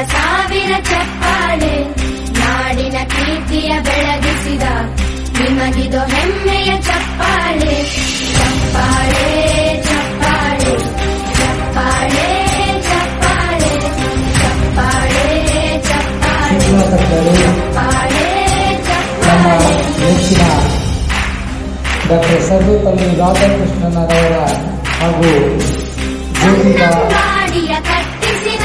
ಚಪ್ಪಾಳೆ ನಾಡಿನ ಕೀರ್ತಿಯ ಬೆಳಗಿಸಿದ ನಿಮಗಿದು ಹೆಮ್ಮೆಯ ಚಪ್ಪಾಳೆ. ಚಪ್ಪಾಳೆ ಚಪ್ಪಾಳೆ ಚಪ್ಪಾಳೆ ಚಪ್ಪಾಳೆ ಚಪ್ಪಾಳೆ ಚಪ್ಪಾಳೆ ಚಪ್ಪಾಳೆ ನೆಚ್ಚಿನ ಡಾಕ್ಟರ್ ಸರ್ವೇಪಲ್ಲಿ ರಾಧಾಕೃಷ್ಣನವರ ಹಾಗೂ ಜ್ಯೋತಿ ಕನ್ನಂಬಾಡಿಯ ಕಟ್ಟಿಸಿದ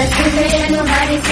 Just to say nobody's